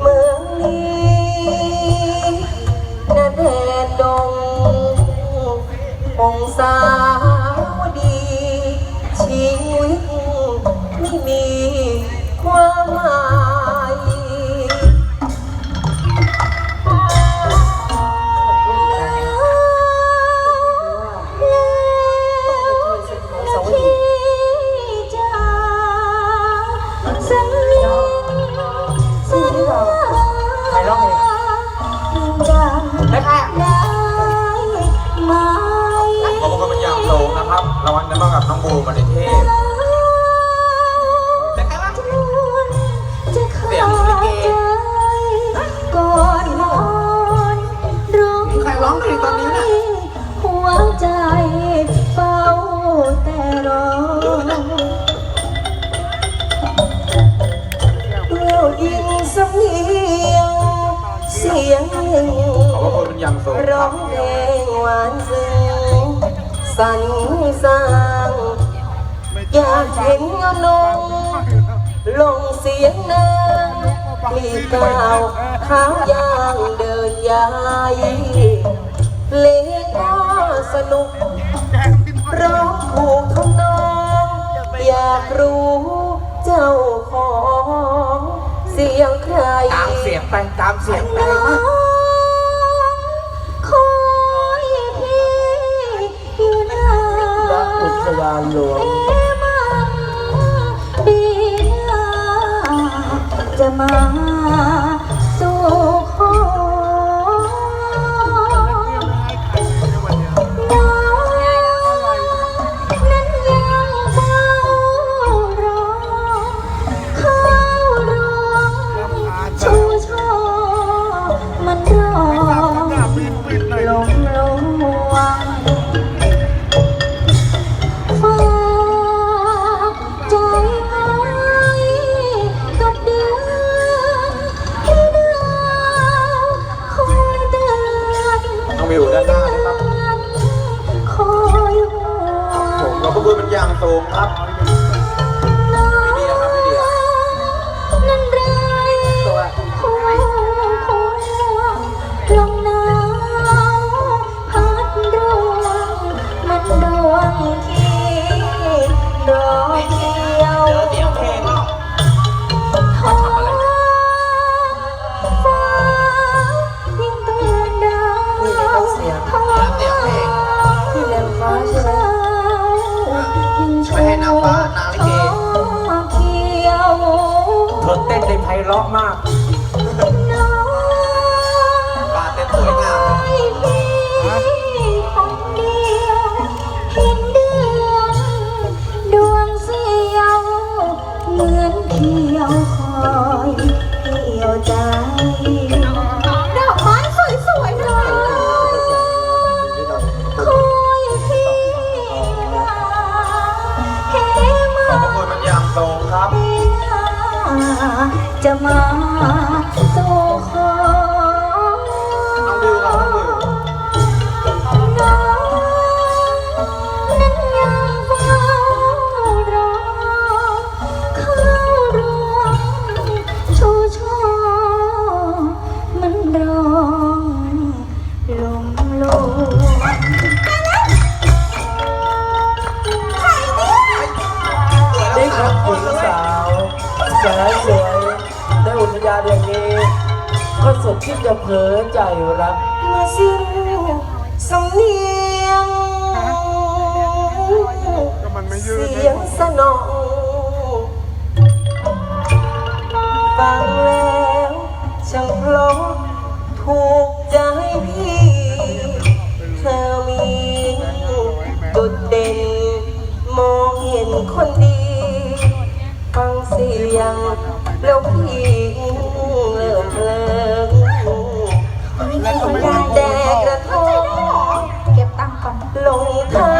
เมืองนี้นาแดดดงมงสา งนะครับรางวัลได้มากับน้องบูมมาในเทพและค่ะเสียงลิเกก่อนนอนร้องใครร้องเพลงตอนนี้น่ะหัวใจเฝ้าแต่รอเมื่อยินสำเนียงเสียงหนึ่งขอบคุณเป็นอย่างสูงคร้อรับงเพลงหวานซึ้ง สรรสร้าง อยากเห็นเงานงลงเสียงนางมีก้าวเท้ายางเดินยาย เล่นก็สนุก ร้องถูกทำนอง อยากรู้เจ้าของ เสียงใคร ตามเสียงไปตามเสียงไปาหลวงเอ๊ะมันดีนะจะมา ครับ เต้นได้ไพเราะมากาอย่างนี้ก็สุดที่จะเผลอใจรัก มาสิ้นสำเนียงเสียงสนองฟังแล้วช่างพลองถูกใจพี่ เธอมีจุดเด่นมองเห็นคนดี เสียง แล้วพี่เลิกเลิกแต่กระทบเก็บตังค์ก่อนลงทาง